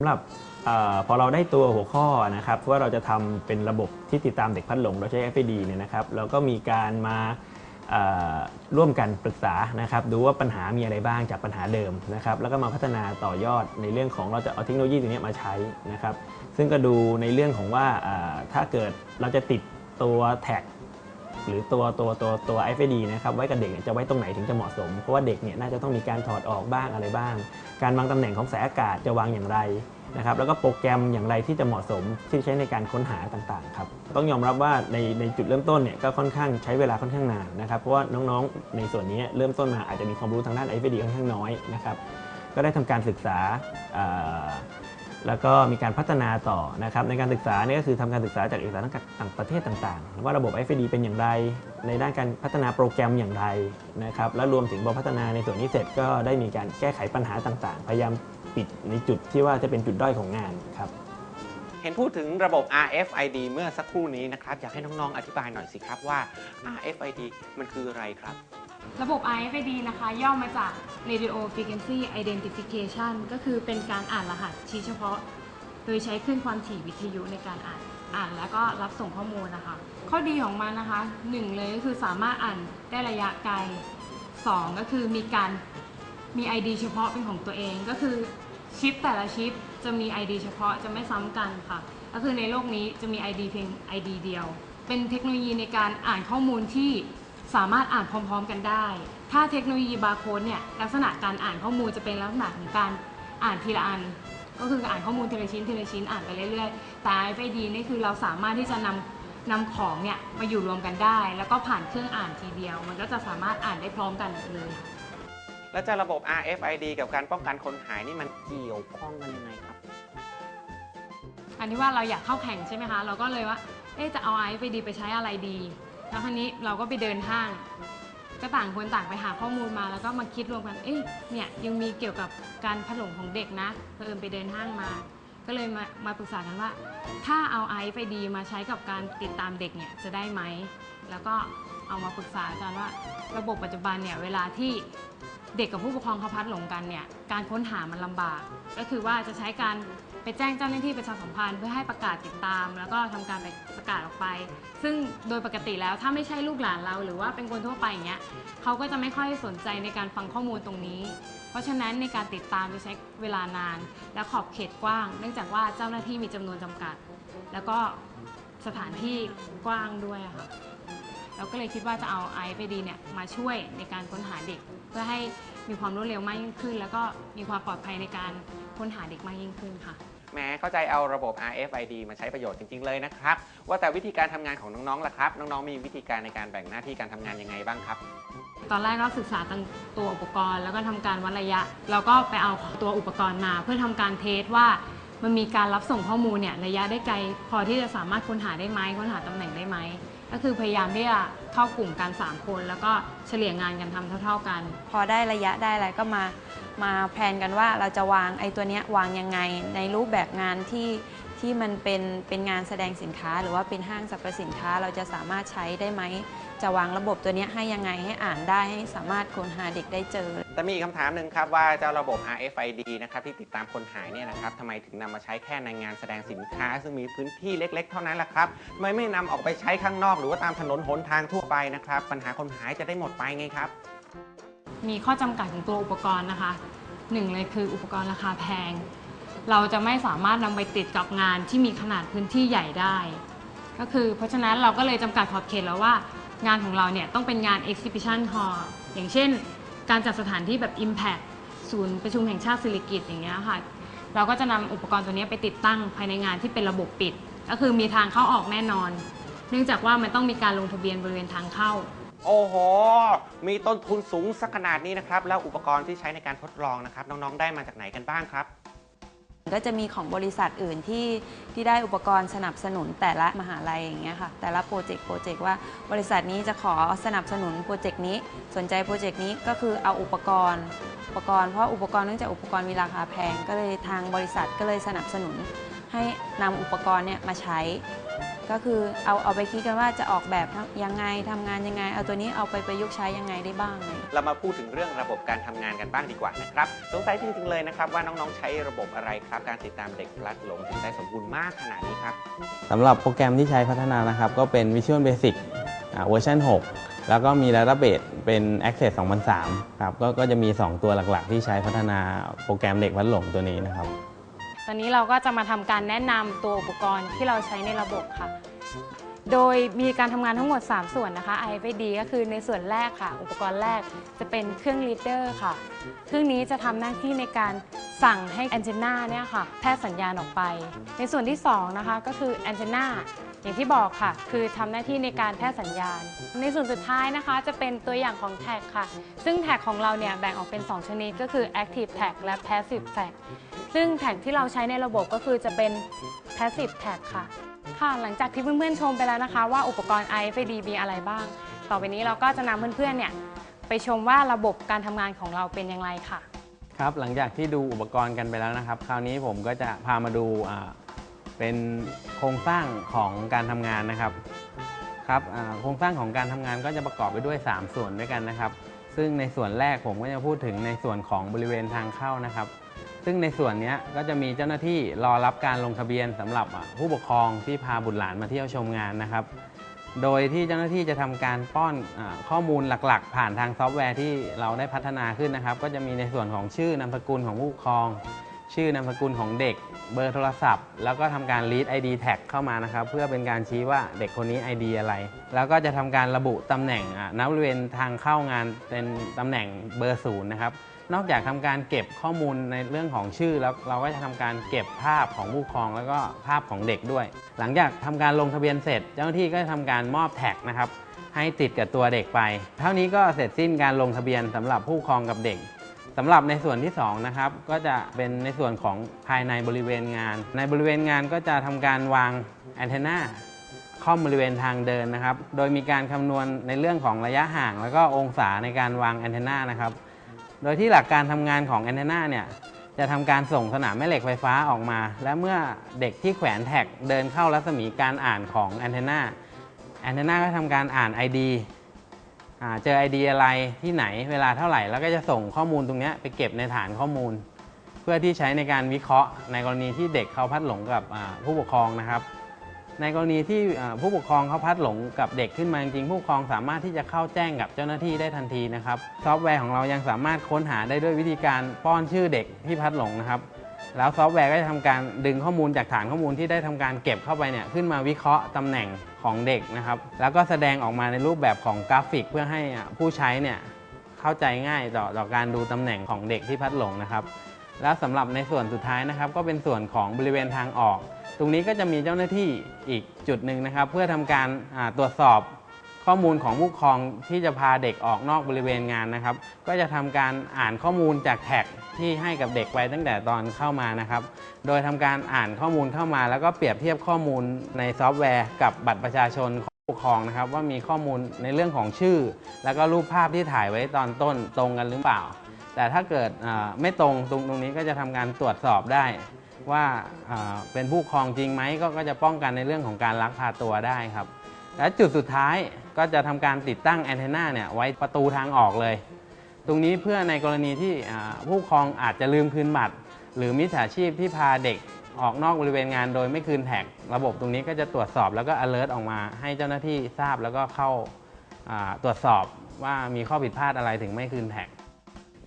สำหรับออพอเราได้ตัวหัวข้อนะครับว่าเราจะทำเป็นระบบที่ติดตามเด็กพัดหลงโดยใช้ FID เนี่ยนะครับเราก็มีการมาร่วมกันปรึกษานะครับดูว่าปัญหามีอะไรบ้างจากปัญหาเดิมนะครับแล้วก็มาพัฒนาต่อยอดในเรื่องของเราจะเอาเทคโนโลยีตัวนี้มาใช้นะครับซึ่งก็ดูในเรื่องของว่าถ้าเกิดเราจะติดตัวแท็ก หรือตัวตัวตัวตัว FID นะครับไว้กับเด็กเนี่ยจะไว้ตรงไหนถึงจะเหมาะสม เพราะว่าเด็กเนี่ยน่าจะต้องมีการถอดออกบ้างอะไรบ้าง การวางตำแหน่งของสายอากาศจะวางอย่างไรนะครับแล้วก็โปรแกรมอย่างไรที่จะเหมาะสมที่ใช้ในการค้นหาต่างๆครับต้องยอมรับว่าในในจุดเริ่มต้นเนี่ยก็ค่อนข้างใช้เวลาค่อนข้างนานนะครับเพราะว่าน้องๆ ในส่วนนี้เริ่มต้นมาอาจจะมีความรู้ทางด้าน FID ค่อนข้างน้อยนะครับก็ได้ทำการศึกษา แล้วก็มีการพัฒนาต่อนะครับในการศึกษาเนี่ยก็คือทำการศึกษาจากเอกสารต่างประเทศต่างๆ ว่าระบบ FID เป็นอย่างไร ในด้านการพัฒนาโปรแกรมอย่างไรนะครับและรวมถึงพอพัฒนาในส่วนนี้เสร็จก็ได้มีการแก้ไขปัญหาต่างๆ พยายามปิดในจุดที่ว่าจะเป็นจุดด้อยของงานครับเห็นพูดถึงระบบ RFID เมื่อสักครู่นี้นะครับอยากให้น้องๆอธิบายหน่อยสิครับว่า RFID มันคืออะไรครับ ระบบ RFID นะคะ ย่อมาจาก Radio Frequency Identification ก็คือเป็นการอ่านรหัสชี้เฉพาะ โดยใช้คลื่นความถี่วิทยุในการอ่านอ่านแล้วก็รับส่งข้อมูลนะคะ ข้อดีของมันนะคะหนึ่งเลยก็คือสามารถอ่านได้ระยะไกลสองก็คือมีการมี ID เฉพาะเป็นของตัวเองก็คือชิปแต่ละชิปจะมี ID เฉพาะจะไม่ซ้ำกันค่ะ ก็คือในโลกนี้จะมี ID เพียง ID เดียว เป็นเทคโนโลยีในการอ่านข้อมูลที่ สามารถอ่านพร้อมๆกันได้ ถ้าเทคโนโลยีบาร์โค้ดเนี่ยลักษณะการอ่านข้อมูลจะเป็นลักษณะของการอ่านทีละอัน ก็คืออ่านข้อมูลทีละชิ้นทีละชิ้นอ่านไปเรื่อยๆ แต่ RFID นี่คือเราสามารถที่จะนำนำของเนี่ยมาอยู่รวมกันได้ แล้วก็ผ่านเครื่องอ่านทีเดียว มันก็จะสามารถอ่านได้พร้อมกันเลยแล้วจะระบบ RFID กับการป้องกันคนหายนี่มันเกี่ยวข้องกันยังไงครับ อันที่ว่าเราอยากเข้าแข่งใช่ไหมคะ เราก็เลยว่าเอ๊ะจะเอา RFID ไปใช้อะไรดี แล้วคราวนี้เราก็ไปเดินห้าง ก็ต่างคนต่างไปหาข้อมูลมาแล้วก็มาคิดรวมกัน เอ้ย เนี่ยยังมีเกี่ยวกับการผลงของเด็กนะเพิ่มไปเดินห้างมา ก็เลยมามาปรึกษากันว่า ถ้าเอาไอซ์ไปดีมาใช้กับการติดตามเด็กเนี่ยจะได้ไหม แล้วก็เอามาปรึกษาอาจารย์ว่า ระบบปัจจุบันเนี่ยเวลาที่ เด็กกับผู้ปกครองเขาพัดหลงกันเนี่ยการค้นหามันลำบาก ก็คือว่าจะใช้การไปแจ้งเจ้าหน้าที่ประชาสัมพันธ์เพื่อให้ประกาศติดตาม แล้วก็ทำการไปประกาศออกไป ซึ่งโดยปกติแล้วถ้าไม่ใช่ลูกหลานเราหรือว่าเป็นคนทั่วไปอย่างเงี้ยเขาก็จะไม่ค่อยสนใจในการฟังข้อมูลตรงนี้ เพราะฉะนั้นในการติดตามจะใช้เวลานาน และขอบเขตกว้าง เนื่องจากว่าเจ้าหน้าที่มีจำนวนจำกัด แล้วก็สถานที่กว้างด้วยอะค่ะ เราก็เลยคิดว่าจะเอา IFID เนี่ยมาช่วยในการค้นหาเด็ก เพื่อให้มีความรวดเร็วมากยิ่งขึ้น แล้วก็มีความปลอดภัยในการค้นหาเด็กมากยิ่งขึ้นค่ะแหม้เข้าใจเอาระบบ RFID มาใช้ประโยชน์จริง ๆ เลยนะครับ ว่าแต่วิธีการทำงานของน้องๆล่ะครับ น้องๆมีวิธีการในการแบ่งหน้าที่การทำงานยังไงบ้างครับ ตอนแรกก็ศึกษาตั้งตัวอุปกรณ์ แล้วก็ทำการวัดระยะ เราก็ไปเอาตัวอุปกรณ์มา เพื่อทำการเทสว่า มันมีการรับส่งข้อมูลเนี่ยระยะได้ไกล พอที่จะสามารถค้นหาได้ไหมค้นหาตำแหน่งได้ไหม ก็คือพยายามที่จะเข้ากลุ่มกัน 3 คน แล้วก็เฉลี่ยงานกันทำเท่า ๆกัน พอได้ระยะได้อะไรก็มามาแพลนกันว่าเราจะวางไอ้ตัวเนี้ยวางยังไงในรูปแบบงานที่ ที่มันเป็นเป็นงานแสดงสินค้า หรือว่าเป็นห้างสรรพสินค้าเราจะสามารถใช้ได้ไหม จะวางระบบตัวเนี้ยให้ยังไงให้อ่านได้ให้สามารถค้นหาเด็กได้เจอ แต่มีอีกคำถามหนึ่งครับว่าเจ้าระบบ RFID นะครับที่ติดตามคนหายเนี่ยนะครับทำไมถึงนำมาใช้แค่ในงานแสดงสินค้า ซึ่งมีพื้นที่เล็ก ๆ เท่านั้นล่ะครับทำไมไม่นำออกไปใช้ข้างนอก หรือว่าตามถนนหนทางทั่วไปนะครับปัญหาคนหายจะได้หมดไปไงครับ มีข้อจำกัดของตัวอุปกรณ์นะคะหนึ่งเลยคืออุปกรณ์ราคาแพง เราจะไม่สามารถนำไปติดกับงานที่มีขนาดพื้นที่ใหญ่ได้ ก็คือเพราะฉะนั้นเราก็เลยจำกัดขอบเขตแล้วว่างานของเราเนี่ยต้องเป็นงาน exhibition hall อย่างเช่น การจัดสถานที่แบบ impact ศูนย์ประชุมแห่งชาติสิริกิติ์อย่างเงี้ยค่ะ เราก็จะนำอุปกรณ์ตัวเนี้ยไปติดตั้งภายในงานที่เป็นระบบปิด ก็คือมีทางเข้าออกแน่นอน เนื่องจากว่ามันต้องมีการลงทะเบียนบริเวณทางเข้า โอ้โห มีต้นทุนสูงสักขนาดนี้นะครับ แล้วอุปกรณ์ที่ใช้ในการทดลองนะครับ น้อง ๆ ได้มาจากไหนกันบ้างครับ ก็จะมีของบริษัทอื่นที่ที่ได้อุปกรณ์สนับสนุนแต่ละมหาลัยอย่างเงี้ยค่ะแต่ละโปรเจกต์โปรเจกต์ว่าบริษัทนี้จะขอสนับสนุนโปรเจกต์นี้ สนใจโปรเจกต์นี้ก็คือเอาอุปกรณ์ อุปกรณ์เพราะอุปกรณ์เนื่องจากอุปกรณ์มีราคาแพงก็เลยทางบริษัทก็เลยสนับสนุน ให้นำอุปกรณ์เนี่ยมาใช้ ก็คือเอาเอาไปคิดกันว่าจะออกแบบยังไงทำงานยังไง เอาตัวนี้เอาไปประยุกต์ใช้ยังไงได้บ้างเลยเรามาพูดถึงเรื่องระบบการทำงานกันบ้างดีกว่านะครับ สงสัยจริงๆเลยนะครับว่าน้องๆใช้ระบบอะไรครับ การติดตามเด็กพลัดหลงถึงได้สมบูรณ์มากขนาดนี้ครับสำหรับโปรแกรมที่ใช้พัฒนานะครับ ก็เป็น Visual Basic อ่าเวอร์ชัน6 แล้วก็มี Database เป็น Access 2003 ครับก็ก็จะมี 2 ตัวหลักๆ ที่ใช้พัฒนาโปรแกรมเด็กพัดหลงตัวนี้นะครับ ตอนนี้เราก็จะมาทำการแนะนำตัวอุปกรณ์ที่เราใช้ในระบบค่ะ โดยมีการทำงานทั้งหมด 3 ส่วนนะคะ IFD ก็คือในส่วนแรกค่ะ อุปกรณ์แรกจะเป็นเครื่องรีดเดอร์ค่ะ เครื่องนี้จะทำหน้าที่ในการสั่งให้แอนเจนาเนี่ยค่ะแพทย์สัญญาณออกไป ในส่วนที่ 2 นะคะก็คือแอนเจนา อย่างที่บอกค่ะ คือทำหน้าที่ในการแพร่สัญญาณ ในส่วนสุดท้ายนะคะ จะเป็นตัวอย่างของแท็กค่ะ ซึ่งแท็กของเราเนี่ยแบ่งออกเป็น 2 ชนิดก็คือ Active Tag และ Passive Tag ซึ่งแท็กที่เราใช้ในระบบก็คือจะเป็น Passive Tag ค่ะ ค่ะ หลังจากที่เพื่อนๆชมไปแล้วนะคะ ว่าอุปกรณ์ IFID มีอะไรบ้าง ต่อไปนี้เราก็จะนำเพื่อนๆเนี่ยไปชมว่าระบบการทำงานของเราเป็นอย่างไรค่ะ ครับ หลังจากที่ดูอุปกรณ์กันไปแล้วนะครับ คราวนี้ผมก็จะพามาดูอ่า เป็นโครงสร้างของการทำงานนะครับครับอ่าโครงสร้างของการทำงานก็จะประกอบไปด้วย 3 ส่วนด้วยกันนะครับ ซึ่งในส่วนแรกผมก็จะพูดถึงในส่วนของบริเวณทางเข้านะครับ ซึ่งในส่วนเนี้ยก็จะมีเจ้าหน้าที่รอรับการลงทะเบียนสำหรับอ่าผู้ปกครองที่พาบุตรหลานมาเที่ยวชมงานนะครับ โดยที่เจ้าหน้าที่จะทำการป้อนอาข้อมูลหลักๆ ผ่านทางซอฟต์แวร์ที่เราได้พัฒนาขึ้นนะครับ ก็จะมีในส่วนของชื่อนามสกุลของผู้ปกครอง ชื่อนามสกุลของเด็กเบอร์โทรศัพท์ แล้วก็ทำการ read ID tag เข้ามานะครับ เพื่อเป็นการชี้ว่าเด็กคนนี้ ID อะไร แล้วก็จะทำการระบุตำแหน่งอะณบริเวณทางเข้างานเป็นตำแหน่งเบอร์ศูนย์นะครับนอกจากทำการเก็บข้อมูลในเรื่องของชื่อ แล้วเราก็จะทำการเก็บภาพของผู้ปกครองแล้วก็ภาพของเด็กด้วย หลังจากทำการลงทะเบียนเสร็จ เจ้าหน้าที่ก็จะทำการมอบแท็กนะครับให้ติดกับตัวเด็กไป เท่านี้ก็เสร็จสิ้นการลงทะเบียนสำหรับผู้ปกครองกับเด็ก สำหรับในส่วนที่2นะครับก็จะเป็นในส่วนของภายในบริเวณงาน ในบริเวณงานก็จะทำการวางแอนเทนาข้อมบริเวณทางเดินนะครับ โดยมีการคำนวณในเรื่องของระยะห่าง แล้วก็องศาในการวางแอนเทนานะครับ โดยที่หลักการทำงานของแอนเทนาเนี่ยจะทำการส่งสนามแม่เหล็กไฟฟ้าออกมา และเมื่อเด็กที่แขวนแท็กเดินเข้ารัศมีการอ่านของแอนเทนาแอนเทนาก็ทำการอ่าน ID อ่า เจอ ID อะไรที่ไหนเวลาเท่าไหร่ แล้วก็จะส่งข้อมูลตรงนี้ไปเก็บในฐานข้อมูล เพื่อที่ใช้ในการวิเคราะห์ ในกรณีที่เด็กเขาพัดหลงกับผู้ปกครองนะครับ ในกรณีที่ผู้ปกครองเขาพัดหลงกับเด็กขึ้นมาจริงๆผู้ปกครองสามารถที่จะเข้าแจ้งกับเจ้าหน้าที่ได้ทันทีนะครับ ซอฟต์แวร์ของเรายังสามารถค้นหาได้ด้วยวิธีการป้อนชื่อเด็กที่พัดหลงนะครับ แล้วซอฟต์แวร์ก็จะทำการดึงข้อมูลจากฐานข้อมูลที่ได้ทำการเก็บเข้าไปเนี่ยขึ้นมาวิเคราะห์ตำแหน่งของเด็กนะครับ แล้วก็แสดงออกมาในรูปแบบของกราฟิก เพื่อให้ผู้ใช้เนี่ยเข้าใจง่ายต่อต่อการดูตำแหน่งของเด็กที่พัดหลงนะครับ แล้วสำหรับในส่วนสุดท้ายนะครับ ก็เป็นส่วนของบริเวณทางออก ตรงนี้ก็จะมีเจ้าหน้าที่อีกจุดหนึ่งนะครับ เพื่อทำการตรวจสอบ ข้อมูลของผู้ปกครองที่จะพาเด็กออกนอกบริเวณงานนะครับ ก็จะทำการอ่านข้อมูลจากแท็กที่ให้กับเด็กไว้ตั้งแต่ตอนเข้ามานะครับ โดยทำการอ่านข้อมูลเข้ามา แล้วก็เปรียบเทียบข้อมูลในซอฟต์แวร์กับบัตรประชาชนของผู้ปกครองนะครับ ว่ามีข้อมูลในเรื่องของชื่อ แล้วก็รูปภาพที่ถ่ายไว้ตอนต้นตรงกันหรือเปล่า แต่ถ้าเกิดไม่ตรงตรงตรงนี้ก็จะทำการตรวจสอบได้ว่าเป็นผู้ครองจริงไหมกก็จะป้องกันในเรื่องของการลักพาตัวได้ครับ และจุดสุดท้าย ก็จะทำการติดตั้งแอนเทนาเนี่ยไว้ประตูทางออกเลย ตรงนี้เพื่อในกรณีที่อ่าผู้ปกครองอาจจะลืมคืนบัตร หรือมิจฉาชีพที่พาเด็กออกนอกบริเวณงานโดยไม่คืนแท็ก ระบบตรงนี้ก็จะตรวจสอบแล้วก็ alert ออกมาให้เจ้าหน้าที่ทราบแล้วก็เข้าอ่าตรวจสอบว่ามีข้อผิดพลาดอะไรถึงไม่คืนแท็ก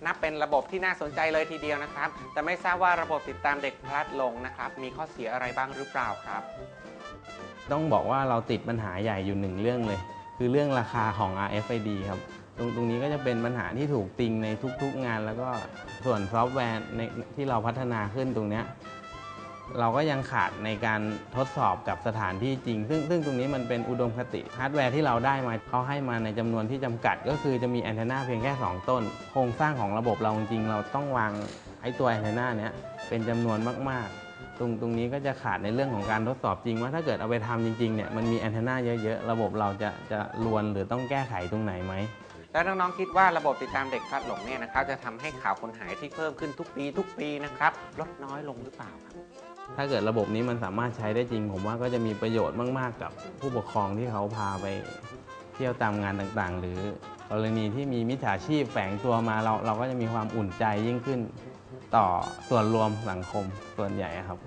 นับเป็นระบบที่น่าสนใจเลยทีเดียวนะครับ แต่ไม่ทราบว่าระบบติดตามเด็กพลัดหลงนะครับ มีข้อเสียอะไรบ้างหรือเปล่าครับ ต้องบอกว่าเราติดปัญหาใหญ่อยู่หนึ่งเรื่องเลย คือเรื่องราคาของ RFID ครับตรงตรงนี้ก็จะเป็นปัญหาที่ถูกติงในทุกๆงาน แล้วก็ส่วนซอฟต์แวร์ในที่เราพัฒนาขึ้นตรงเนี้ยเราก็ยังขาดในการทดสอบกับสถานที่จริง ซึ่งซึ่งตรงนี้มันเป็นอุดมคติฮาร์ดแวร์ที่เราได้มาเขาให้มาในจำนวนที่จำกัด ก็คือจะมีแอนเทนาเพียงแค่ 2 ต้น โครงสร้างของระบบเราจริงเราต้องวางไอ้ตัวแอนเทนาเนี้ยเป็นจำนวนมากๆ ตรงตรงนี้ก็จะขาดในเรื่องของการทดสอบจริง ว่าถ้าเกิดเอาไปทำจริงๆเนี่ยมันมีแอนเทนาเยอะๆ ระบบเราจะจะรวนหรือต้องแก้ไขตรงไหนไหมแล้วน้องๆคิดว่าระบบติดตามเด็กพลัดหลงเนี่ยนะครับจะทำให้ข่าวคนหายที่เพิ่มขึ้นทุกปี ทุกปีนะครับลดน้อยลงหรือเปล่าครับถ้าเกิดระบบนี้มันสามารถใช้ได้จริง ผมว่าก็จะมีประโยชน์มากๆ กับผู้ปกครองที่เขาพาไปเที่ยวตามงานต่างๆ หรือกรณีที่มีมิจฉาชีพแฝงตัวมาเราเราก็จะมีความอุ่นใจยิ่งขึ้น ต่อส่วนรวมสังคมส่วนใหญ่ครับ